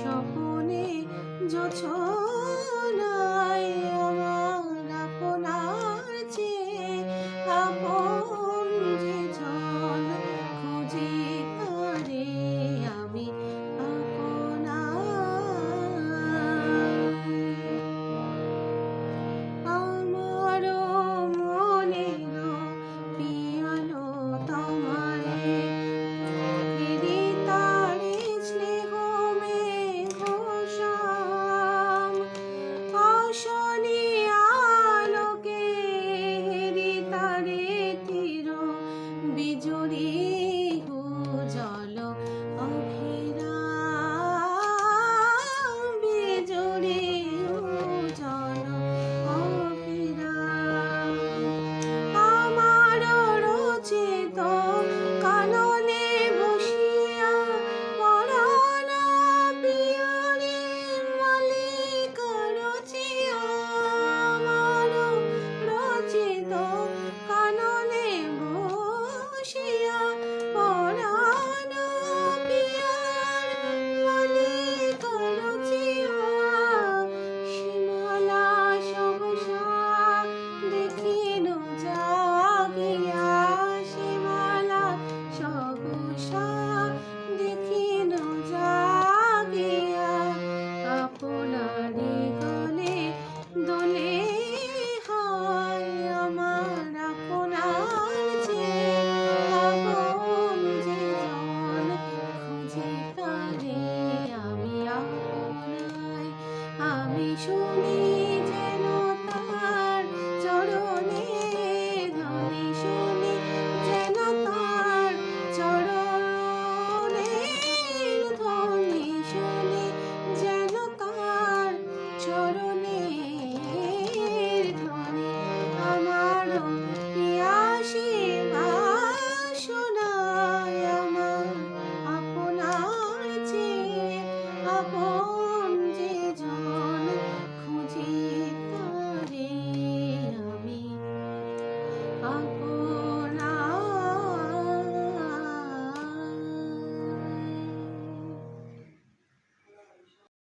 স্বপনে যোছনায় আমার আপনার চেয়ে আপন Oh.